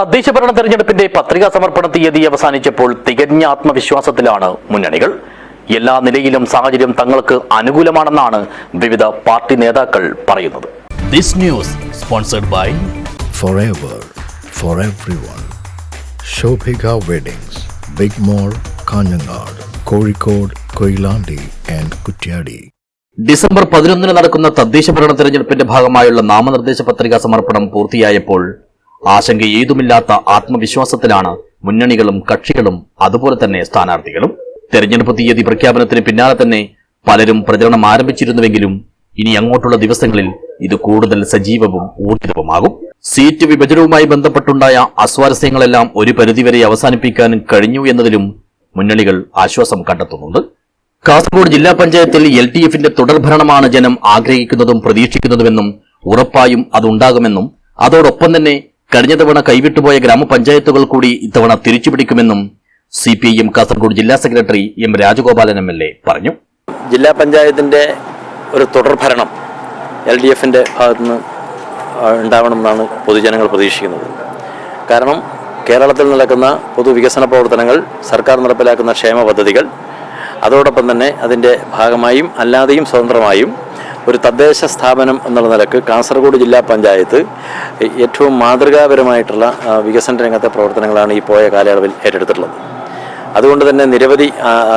തദ്ദേശ ഭരണ തെരഞ്ഞെടുപ്പിന്റെ പത്രികാ സമർപ്പണ തീയതി അവസാനിച്ചപ്പോൾ തികഞ്ഞ ആത്മവിശ്വാസത്തിലാണ് മുന്നണികൾ എല്ലാ നിലയിലും സാഹചര്യം തങ്ങൾക്ക് അനുകൂലമാണെന്നാണ് വിവിധ പാർട്ടി നേതാക്കൾ പറയുന്നത് This news sponsored by forever for everyone. Shobhika Weddings, Big Mall, Kanyanad, Kozhikode, Koilandi and Kutyadi. December പതിനൊന്നിന് നടക്കുന്ന തദ്ദേശ ഭരണ തെരഞ്ഞെടുപ്പിന്റെ ഭാഗമായുള്ള നാമനിർദ്ദേശ പത്രികാ സമർപ്പണം പൂർത്തിയായപ്പോൾ ആശങ്ക ഏതുമില്ലാത്ത ആത്മവിശ്വാസത്തിലാണ് മുന്നണികളും കക്ഷികളും അതുപോലെ തന്നെ സ്ഥാനാർത്ഥികളും. തെരഞ്ഞെടുപ്പ് തീയതി പ്രഖ്യാപനത്തിന് പിന്നാലെ തന്നെ പലരും പ്രചരണം ആരംഭിച്ചിരുന്നുവെങ്കിലും ഇനി അങ്ങോട്ടുള്ള ദിവസങ്ങളിൽ ഇത് കൂടുതൽ സജീവവും ഊർജിതവുമാകും. സീറ്റ് വിഭജനവുമായി ബന്ധപ്പെട്ടുണ്ടായ അസ്വാരസ്യങ്ങളെല്ലാം ഒരു പരിധിവരെ അവസാനിപ്പിക്കാൻ കഴിഞ്ഞു എന്നതിലും മുന്നണികൾ ആശ്വാസം കണ്ടെത്തുന്നുണ്ട്. കാസർഗോഡ് ജില്ലാ പഞ്ചായത്തിൽ എൽ ഡി എഫിന്റെ തുടർഭരണമാണ് ജനം ആഗ്രഹിക്കുന്നതും പ്രതീക്ഷിക്കുന്നതുമെന്നും ഉറപ്പായും അതുണ്ടാകുമെന്നും അതോടൊപ്പം തന്നെ കഴിഞ്ഞ തവണ കൈവിട്ടുപോയ ഗ്രാമപഞ്ചായത്തുകൾ കൂടി ഇത്തവണ തിരിച്ചുപിടിക്കുമെന്നും C P I M Kasaragod ജില്ലാ secretary M Rajagopalan M L A പറഞ്ഞു. ജില്ലാ പഞ്ചായത്തിന്റെ ഒരു തുടർഭരണം എൽ ഡി എഫിന്റെ ഭാഗത്തുനിന്ന് ഉണ്ടാവണമെന്നാണ് പൊതുജനങ്ങൾ പ്രതീക്ഷിക്കുന്നത്. കാരണം കേരളത്തിൽ നടക്കുന്ന പൊതുവികസന പ്രവർത്തനങ്ങൾ സർക്കാർ നടപ്പിലാക്കുന്ന ക്ഷേമ പദ്ധതികൾ അതോടൊപ്പം തന്നെ അതിന്റെ ഭാഗമായും അല്ലാതെയും സ്വതന്ത്രമായും ഒരു തദ്ദേശ സ്ഥാപനം എന്നുള്ള നിലയ്ക്ക് കാസർഗോഡ് ജില്ലാ പഞ്ചായത്ത് ഏറ്റവും മാതൃകാപരമായിട്ടുള്ള വികസന രംഗത്തെ പ്രവർത്തനങ്ങളാണ് ഈ പോയ കാലയളവിൽ ഏറ്റെടുത്തിട്ടുള്ളത്. അതുകൊണ്ട് തന്നെ നിരവധി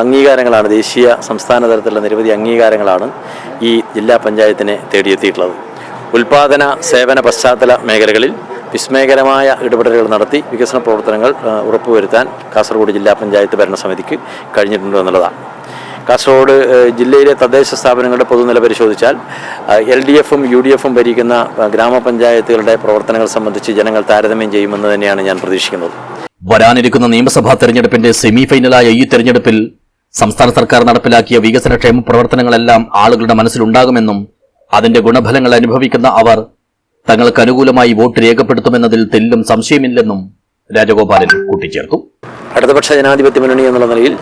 അംഗീകാരങ്ങളാണ് ദേശീയ സംസ്ഥാന തലത്തിലുള്ള നിരവധി അംഗീകാരങ്ങളാണ് ഈ ജില്ലാ പഞ്ചായത്തിനെ തേടിയെത്തിയിട്ടുള്ളത്. ഉൽപാദന സേവന പശ്ചാത്തല മേഖലകളിൽ വിസ്മയകരമായ ഇടപെടലുകൾ നടത്തി വികസന പ്രവർത്തനങ്ങൾ ഉറപ്പുവരുത്താൻ കാസർഗോഡ് ജില്ലാ പഞ്ചായത്ത് ഭരണസമിതിക്ക് കഴിഞ്ഞിട്ടുണ്ട് എന്നുള്ളതാണ്. കാസർഗോഡ് ജില്ലയിലെ തദ്ദേശ സ്ഥാപനങ്ങളുടെ പൊതുനില പരിശോധിച്ചാൽ എൽ ഡി എഫും യു ഡി എഫും ഭരിക്കുന്ന ഗ്രാമപഞ്ചായത്തുകളുടെ പ്രവർത്തനങ്ങൾ സംബന്ധിച്ച് ജനങ്ങൾ താരതമ്യം ചെയ്യുമെന്ന് തന്നെയാണ് ഞാൻ പ്രതീക്ഷിക്കുന്നത്. വരാനിരിക്കുന്ന നിയമസഭാ തെരഞ്ഞെടുപ്പിന്റെ സെമി ഫൈനലായ ഈ തെരഞ്ഞെടുപ്പിൽ സംസ്ഥാന സർക്കാർ നടപ്പിലാക്കിയ വികസന ക്ഷേമ പ്രവർത്തനങ്ങളെല്ലാം ആളുകളുടെ മനസ്സിലുണ്ടാകുമെന്നും അതിന്റെ ഗുണഫലങ്ങൾ അനുഭവിക്കുന്ന അവർ തങ്ങൾക്ക് അനുകൂലമായി വോട്ട് രേഖപ്പെടുത്തുമെന്നതിൽ തെല്ലും സംശയമില്ലെന്നും രാജഗോപാലൻ കൂട്ടിച്ചേർത്തു. ഇടതുപക്ഷ ജനാധിപത്യ മുന്നണി എന്നുള്ള നിലയിൽ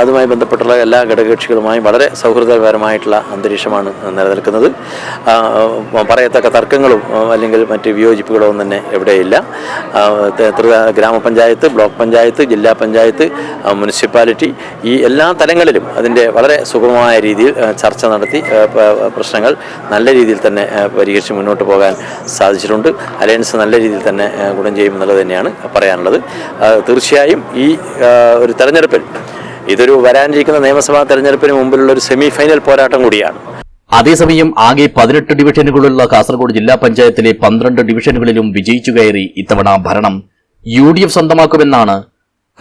അതുമായി ബന്ധപ്പെട്ടുള്ള എല്ലാ ഘടകകക്ഷികളുമായും വളരെ സൗഹൃദപരമായിട്ടുള്ള അന്തരീക്ഷമാണ് നിലനിൽക്കുന്നത്. പറയത്തക്ക തർക്കങ്ങളും അല്ലെങ്കിൽ മറ്റ് വിയോജിപ്പുകളോ ഒന്നും തന്നെ എവിടെയില്ല. ഗ്രാമപഞ്ചായത്ത് ബ്ലോക്ക് പഞ്ചായത്ത് ജില്ലാ പഞ്ചായത്ത് മുനിസിപ്പാലിറ്റി ഈ എല്ലാ തലങ്ങളിലും അതിന്റെ വളരെ സുഗമമായ രീതിയിൽ ചർച്ച നടത്തി പ്രശ്നങ്ങൾ നല്ല രീതിയിൽ തന്നെ പരിഹരിച്ച് മുന്നോട്ട് പോകാൻ സാധിച്ചിട്ടുണ്ട്. അലയൻസ് നല്ല രീതിയിൽ തന്നെ ഗുണം ചെയ്യുമെന്നുള്ളത് തന്നെയാണ് പറയാനുള്ളത്. തീർച്ചയായും ഈ ആ, ഒരു തെരഞ്ഞെടുപ്പിൽ. ഇതൊരു വരാനിരിക്കുന്ന നിയമസഭാ തെരഞ്ഞെടുപ്പിന് മുമ്പിലുള്ള ഒരു സെമി ഫൈനൽ പോരാട്ടം കൂടിയാണ്. അതേസമയം ആകെ പതിനെട്ട് ഡിവിഷനുകളുള്ള കാസർഗോഡ് ജില്ലാ പഞ്ചായത്തിലെ പന്ത്രണ്ട് ഡിവിഷനുകളിലും വിജയിച്ചു കയറി ഇത്തവണ ഭരണം. യു ഡി എഫ് സ്വന്തമാക്കുമെന്നാണ്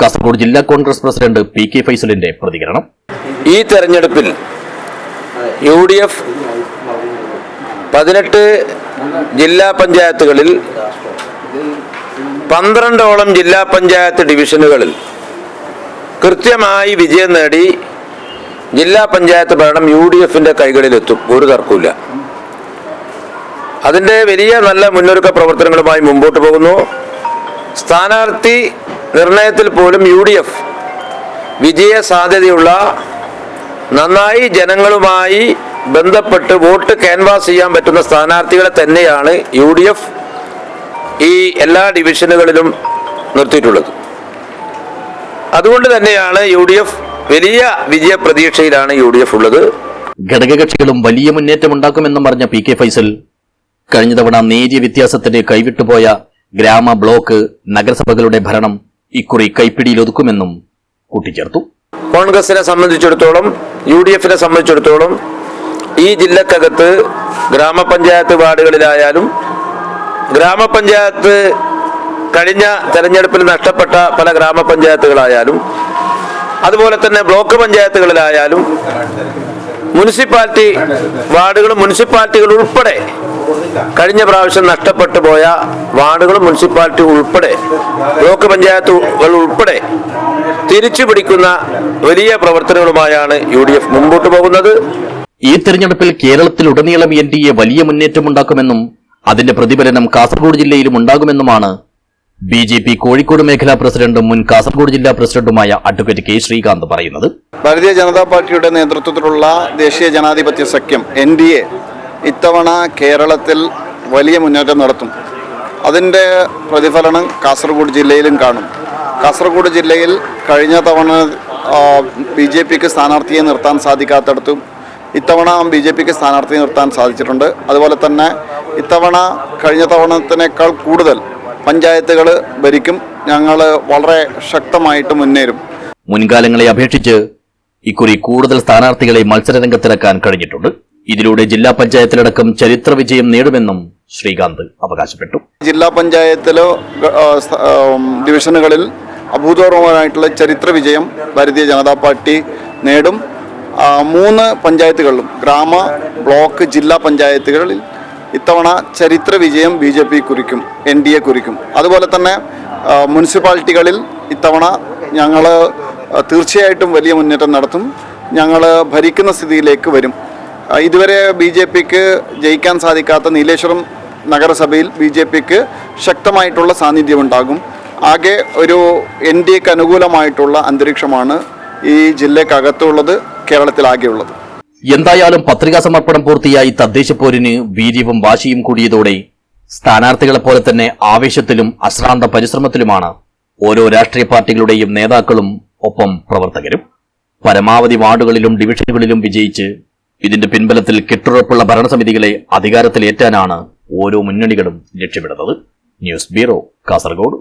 കാസർഗോഡ് ജില്ലാ കോൺഗ്രസ് പ്രസിഡന്റ് പി കെ ഫൈസലിന്റെ പ്രതികരണം. ഈ തെരഞ്ഞെടുപ്പിൽ യു ഡി എഫ് പതിനെട്ട് ജില്ലാ പഞ്ചായത്തുകളിൽ പന്ത്രണ്ടോളം ജില്ലാ പഞ്ചായത്ത് ഡിവിഷനുകളിൽ കൃത്യമായി വിജയം നേടി ജില്ലാ പഞ്ചായത്ത് ഭരണം യു ഡി എഫിന്റെ കൈകളിലെത്തും. ഒരു തർക്കമില്ല അതിന്റെ വലിയ നല്ല മുന്നൊരുക്ക പ്രവർത്തനങ്ങളുമായി മുമ്പോട്ട് പോകുന്നു. സ്ഥാനാർത്ഥി നിർണയത്തിൽ പോലും യു ഡി എഫ് വിജയ സാധ്യതയുള്ള നന്നായി ജനങ്ങളുമായി ബന്ധപ്പെട്ട് വോട്ട് ക്യാൻവാസ് ചെയ്യാൻ പറ്റുന്ന സ്ഥാനാർത്ഥികളെ തന്നെയാണ് യു ഡി എഫ് ഈ എല്ലാ ഡിവിഷനുകളിലും നിർത്തിയിട്ടുള്ളത്. അതുകൊണ്ട് തന്നെയാണ് യു ഡി എഫ് വലിയ വിജയപ്രതീക്ഷയിലാണ് യു ഡി എഫ് ഉള്ളത്. ഘടകകക്ഷികളും വലിയ മുന്നേറ്റം മുന്നേറ്റമുണ്ടാക്കുമെന്നും പറഞ്ഞ പി കെ ഫൈസൽ കഴിഞ്ഞ തവണ നേരിയ വ്യത്യാസത്തിന് കൈവിട്ടുപോയ ഗ്രാമ ബ്ലോക്ക് നഗരസഭകളുടെ ഭരണം ഇക്കുറി കൈപ്പിടിയിലൊതുക്കുമെന്നും കൂട്ടിച്ചേർത്തു. കോൺഗ്രസിനെ സംബന്ധിച്ചിടത്തോളം യു ഡി എഫിനെ സംബന്ധിച്ചിടത്തോളം ഈ ജില്ലക്കകത്ത് ഗ്രാമപഞ്ചായത്ത് വാർഡുകളിലായാലും ഗ്രാമപഞ്ചായത്ത് കഴിഞ്ഞ തെരഞ്ഞെടുപ്പിൽ നഷ്ടപ്പെട്ട പല ഗ്രാമപഞ്ചായത്തുകളായാലും അതുപോലെ തന്നെ ബ്ലോക്ക് പഞ്ചായത്തുകളിലായാലും മുനിസിപ്പാലിറ്റി വാർഡുകളും മുനിസിപ്പാലിറ്റികൾ ഉൾപ്പെടെ കഴിഞ്ഞ പ്രാവശ്യം നഷ്ടപ്പെട്ടു പോയ വാർഡുകളും മുനിസിപ്പാലിറ്റി ഉൾപ്പെടെ ബ്ലോക്ക് പഞ്ചായത്തുകൾ ഉൾപ്പെടെ തിരിച്ചു പിടിക്കുന്ന വലിയ പ്രവർത്തനങ്ങളുമായാണ് യു ഡി എഫ് മുമ്പോട്ട് പോകുന്നത്. ഈ തെരഞ്ഞെടുപ്പിൽ കേരളത്തിലുടനീളം എൻ ഡി എ വലിയ മുന്നേറ്റമുണ്ടാക്കുമെന്നും അതിന്റെ പ്രതിഫലനം കാസർഗോഡ് ജില്ലയിലും ഉണ്ടാകുമെന്നുമാണ് ബി ജെ പി കോഴിക്കോട് മേഖലാ പ്രസിഡന്റും മുൻ കാസർഗോഡ് ജില്ലാ പ്രസിഡന്റുമായ അഡ്വക്കേറ്റ് കെ ശ്രീകാന്ത് പറയുന്നത്. ഭാരതീയ ജനതാ പാർട്ടിയുടെ നേതൃത്വത്തിലുള്ള ദേശീയ ജനാധിപത്യ സഖ്യം എൻ ഡി എ ഇത്തവണ കേരളത്തിൽ വലിയ മുന്നേറ്റം നടത്തും. അതിന്റെ പ്രതിഫലനം കാസർഗോഡ് ജില്ലയിലും കാണും. കാസർഗോഡ് ജില്ലയിൽ കഴിഞ്ഞ തവണ ബി ജെ പിക്ക് സ്ഥാനാർത്ഥിയെ നിർത്താൻ സാധിക്കാത്തടത്തും ഇത്തവണ ബി ജെ പിക്ക് സ്ഥാനാർത്ഥിയെ നിർത്താൻ സാധിച്ചിട്ടുണ്ട്. അതുപോലെ തന്നെ ഇത്തവണ കഴിഞ്ഞ തവണത്തിനേക്കാൾ കൂടുതൽ പഞ്ചായത്തുകൾ ഭരിക്കും. ഞങ്ങൾ വളരെ ശക്തമായിട്ട് മുന്നേറും. മുൻകാലങ്ങളെ അപേക്ഷിച്ച് ഇക്കുറി കൂടുതൽ സ്ഥാനാർത്ഥികളെ മത്സരരംഗത്തിറക്കാൻ കഴിഞ്ഞിട്ടുണ്ട്. ഇതിലൂടെ ജില്ലാ പഞ്ചായത്തിലടക്കം ചരിത്ര വിജയം നേടുമെന്നും ശ്രീകാന്ത് അവകാശപ്പെട്ടു. ജില്ലാ പഞ്ചായത്തിലോ ഡിവിഷനുകളിൽ അഭൂതപൂർവമായിട്ടുള്ള ചരിത്ര വിജയം ഭാരതീയ ജനതാ പാർട്ടി നേടും. മൂന്ന് പഞ്ചായത്തുകളിലും ഗ്രാമ ബ്ലോക്ക് ജില്ലാ പഞ്ചായത്തുകളിൽ ഇത്തവണ ചരിത്ര വിജയം ബി ജെ പി കുറിക്കും എൻ ഡി എ കുറിക്കും. അതുപോലെ തന്നെ മുനിസിപ്പാലിറ്റികളിൽ ഇത്തവണ ഞങ്ങൾ തീർച്ചയായിട്ടും വലിയ മുന്നേറ്റം നടത്തും. ഞങ്ങൾ ഭരിക്കുന്ന സ്ഥിതിയിലേക്ക് വരും. ഇതുവരെ ബി ജെ പിക്ക് ജയിക്കാൻ സാധിക്കാത്ത നീലേശ്വരം നഗരസഭയിൽ ബി ജെ പിക്ക് ശക്തമായിട്ടുള്ള സാന്നിധ്യമുണ്ടാകും. ആകെ ഒരു എൻ ഡി എക്ക് അനുകൂലമായിട്ടുള്ള അന്തരീക്ഷമാണ് ഈ ജില്ലക്കകത്തുള്ളത് കേരളത്തിലാകെയുള്ളത്. എന്തായാലും പത്രികാ സമർപ്പണം പൂർത്തിയായി തദ്ദേശ പോരിന് വീര്യവും വാശിയും കൂടിയതോടെ സ്ഥാനാർത്ഥികളെ പോലെ തന്നെ ആവേശത്തിലും അശ്രാന്ത പരിശ്രമത്തിലുമാണ് ഓരോ രാഷ്ട്രീയ പാർട്ടികളുടെയും നേതാക്കളും ഒപ്പം പ്രവർത്തകരും. പരമാവധി വാർഡുകളിലും ഡിവിഷനുകളിലും വിജയിച്ച് ഇതിന്റെ പിൻബലത്തിൽ കെട്ടുറപ്പുള്ള ഭരണസമിതികളെ അധികാരത്തിലേറ്റാനാണ് ഓരോ മുന്നണികളും ലക്ഷ്യമിടുന്നത്. News bureau Kasaragod.